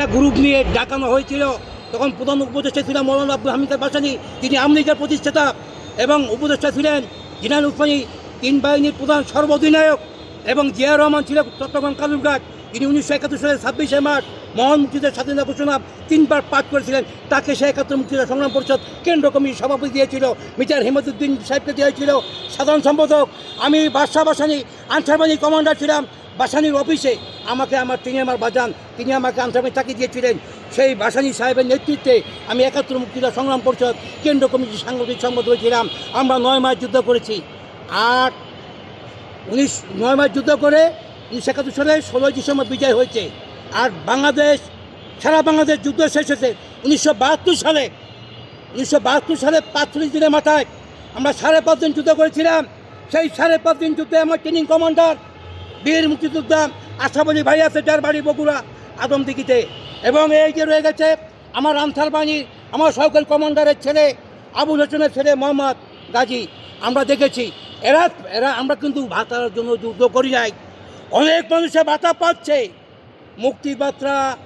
একটা গ্রুপ নিয়ে ডাকানো হয়েছিল। তখন প্রধান উপদেষ্টা ছিলেন মৌলানা আব্দুল হামিদ বাসানি তিনি আমলিগের প্রতিষ্ঠাতা এবং উপদেষ্টা ছিলেন জিনান উসমানী, তিন বাহিনীর প্রধান সর্বাধিনায়ক এবং জিয়া রহমান ছিলেন চট্টগ্রাম কালুরঘাট তিনি উনিশশো একাত্তর সালের ছাব্বিশে মার্চ মহান মুক্তিদের স্বাধীনতা ঘোষণা তিনবার পাঠ করেছিলেন। তাকে সে একাত্তর মুক্তিদের সংগ্রাম পরিষদ কেন্দ্র কমিটির সভাপতি দিয়েছিল। মিটার হেমদুদ্দিন সাহেবকে দিয়েছিল। সাধারণ সম্পাদক আমি বাদশাহ বাসানি আনসারবাণী কমান্ডার ছিলাম। বাসানির অফিসে আমাকে আমার তিনি আমার বাজান, তিনি আমাকে আনসারবাণী চাকরি দিয়েছিলেন। সেই বাসানি সাহেবের নেতৃত্বে আমি একাত্তর মুক্তিরা সংগ্রাম পরিষদ কেন্দ্র কমিটির সাংগঠনিক সম্মত হয়েছিলাম আমরা নয় মাস যুদ্ধ করেছি। আর উনিশ, নয় মাস যুদ্ধ করে উনিশশো একাত্তর সালে ষোলোই ডিসেম্বর বিজয় হয়েছে। আর বাংলাদেশ, সারা বাংলাদেশ যুদ্ধ শেষ হয়েছে উনিশশো বাহাত্তর সালে। উনিশশো বাহাত্তর সালে পাঁচচল্লিশ দিনের মাথায় আমরা সাড়ে পাঁচ দিন যুদ্ধ করেছিলাম। সেই সাড়ে পাঁচ দিন যুদ্ধে আমার ট্রেনিং কমান্ডার বীর মুক্তিযোদ্ধা আশাবলী ভাই আছে যার বাড়ি বগুড়া, আদমদিঘিতে। এবং এই যে রয়ে গেছে আমার আনসার বাহিনী আমার সহকারী কমান্ডারের ছেলে, আবুল হোসেনের ছেলে মোহাম্মদ গাজী। আমরা দেখেছি, এরা এরা আমরা কিন্তু ভাতার জন্য যুদ্ধ করি নাই। অনেক মানুষের ভাতা পাচ্ছে। মুক্তি বার্তা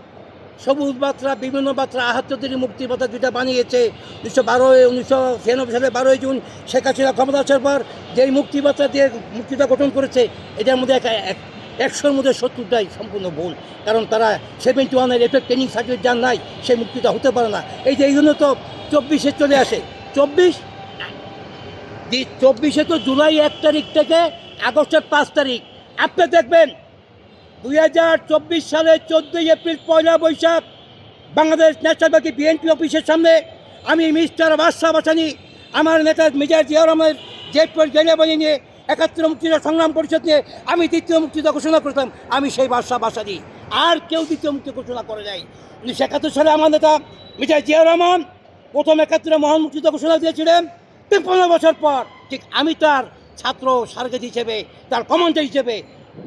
সবুজ বার্তা বিভিন্ন বার্তা আহাত্তদের মুক্তি বার্তা যেটা বানিয়েছে। উনিশশো বারোয় উনিশশো ছিয়ানব্বই সালে বারোই জুন শেখ হাসিনা ক্ষমতা আসার পর যেই মুক্তি বার্তা দিয়ে মুক্তিটা গঠন করেছে, এটার মধ্যে এক- একশোর মধ্যে সত্তরটাই সম্পূর্ণ ভুল। কারণ তারা সেভেন্টি ওয়ানের এফেক্ট ট্রেনিং সার্টিফিকেট যার নাই সেই মুক্তিটা হতে পারে না। এই যে, এই জন্য তো চব্বিশে চলে আসে। চব্বিশ? চব্বিশে তো জুলাই এক তারিখ থেকে আগস্টের পাঁচ তারিখ। আপনি দেখবেন দুই হাজার চব্বিশ সালের চোদ্দোই এপ্রিল পয়লা বৈশাখ বাংলাদেশ ন্যাশনাল ব্যাংকে বিএনপি অফিসের সামনে আমি মিস্টার বাদশাহ বাসানি, আমার নেতা মেজর জিয়া রহমানের জেটপুর জেলে বানিয়ে নিয়ে একাত্তর মুক্তিযুদ্ধ সংগ্রাম পরিষদ নিয়ে আমি দ্বিতীয় মুক্তিযুদ্ধ ঘোষণা করতাম আমি সেই বাদশাহ বাসানি। আর কেউ দ্বিতীয় মুক্তি ঘোষণা করে নাই। উনিশশো একাত্তর সালে আমার নেতা মেজর জিয়া রহমান প্রথম একাত্তরে মহান মুক্তিযুদ্ধ ঘোষণা দিয়েছিলেন। তিপ্পান্ন বছর পর, ঠিক আমি তার ছাত্র সার্গেট হিসেবে, তার কমান্ডার হিসেবে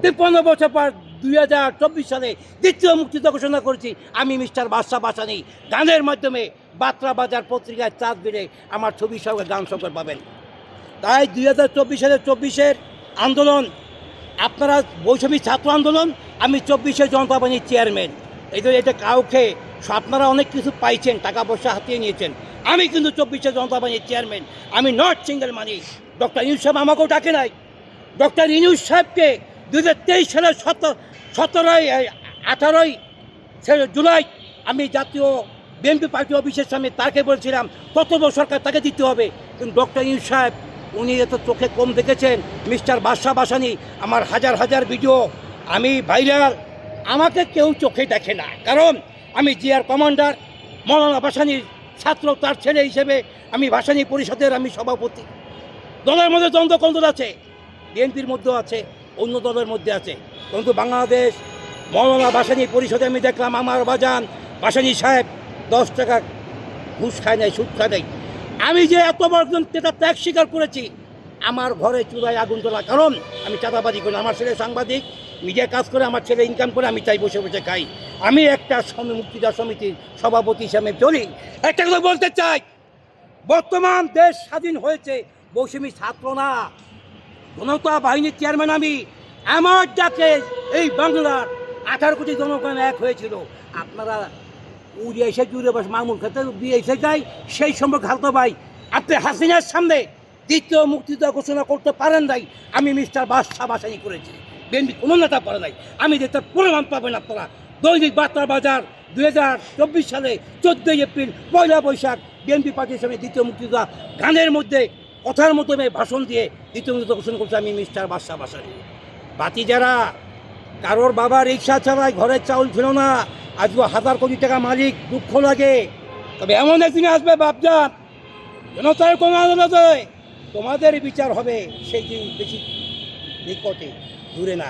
তিপ্পান্ন বছর পর দুই হাজার চব্বিশ সালে দ্বিতীয় মুক্তিযুদ্ধ ঘোষণা করেছি। আমি মিস্টার বাদশাহ বাসানি। গানের মাধ্যমে বাত্রা বাজার পত্রিকায় চাঁদ বেড়ে আমার ছবি সঙ্গে গান সংকট পাবেন। তাই দুই হাজার চব্বিশ সালে চব্বিশের আন্দোলন, আপনারা বৈষম্যী ছাত্র আন্দোলন, আমি চব্বিশে জনতা বাহিনীর চেয়ারম্যান। এই তো এটা কাউকে, আপনারা অনেক কিছু পাইছেন, টাকা পয়সা হাতিয়ে নিয়েছেন। আমি কিন্তু চব্বিশে জনতা বাহিনীর চেয়ারম্যান, আমি not single money doctor Yunus Saheb আমাকেও ডাকে নাই। ডক্টর ইনুস সাহেবকে দু হাজার তেইশ সালের সতেরো, সতেরোই আঠারোই জুলাই আমি জাতীয় বিএনপি পার্টি অফিসের সামনে তাকে বলছিলাম কর্তব্য সরকার তাকে দিতে হবে? কিন্তু ডক্টর ইউনুস সাহেব, উনি এত চোখে কম দেখেছেন, মিস্টার বাদশাহ বাসানি, আমার হাজার হাজার ভিডিও, আমি ভাইরাল, আমাকে কেউ চোখে দেখে না। কারণ আমি জিআর কমান্ডার, মৌলানা বাসানির ছাত্র, তার ছেলে হিসেবে আমি ভাসানী পরিষদের আমি সভাপতি। দলের মধ্যে দ্বন্দ্ব কন্দল আছে? বিএনপির মধ্যেও আছে, অন্য দলের মধ্যে আছে। কিন্তু বাংলাদেশ মৌলানা বাসানী পরিষদে আমি দেখলাম আমার বাজান বাসানী সাহেব দশ টাকা ঘুষ খায় নাই, সুদ খায় নাই। আমি যে এত বড় এটা ত্যাগ স্বীকার করেছি, আমার ঘরে চুলায় আগুন তোলা কারণ আমি চাঁদাবাদি করি আমার ছেলে সাংবাদিক, মিডিয়া কাজ করে, আমার ছেলে ইনকাম করে, আমি তাই বসে বসে খাই। আমি একটা মুক্তিদার সমিতির সভাপতি হিসাবে চলি। একটা কথা বলতে চাই, বর্তমান দেশ স্বাধীন হয়েছে মৌসুমী ছাত্র না। জনতা বাহিনীর চেয়ারম্যান আমি। আমার ডাকে এই বাংলার আঠারো কোটি জনগণ এক হয়েছিল। আপনারা উড়ে এসে জুড়ে বস মামুল খেতে দিয়ে এসে যায় সেই সম্পর্কে খালতো ভাই। আপনি হাসিনার সামনে দ্বিতীয় মুক্তিযুদ্ধ ঘোষণা করতে পারেন নাই, আমি মিস্টার বাদশাহ বাসাই করেছি। বিএনপি কোনো নেতা পারে নাই। আমি যে তার প্রমাণ পাবেন আপনারা। দৈনিক বার্তা বাজার দুই হাজার চব্বিশ সালে চোদ্দোই এপ্রিল পয়লা বৈশাখ বিএনপি পার্টির সামনে দ্বিতীয় মুক্তিযোদ্ধা গানের মধ্যে কথার মাধ্যমে ভাষণ দিয়ে দ্বিতীয় ঘোষণা করছি আমি মিস্টার বাদশাহ বাসারি। বাতি যারা, কারোর বাবা রিক্সা চালায়, ঘরের চাউল ছিল না আজকে হাজার কোটি টাকা মালিক, দুঃখ লাগে। তবে এমন একদিন আসবে বাপজান, জনতার কোনো আদালতে তোমাদের বিচার হবে, সেই দিন বেশি নিকটে, দূরে না।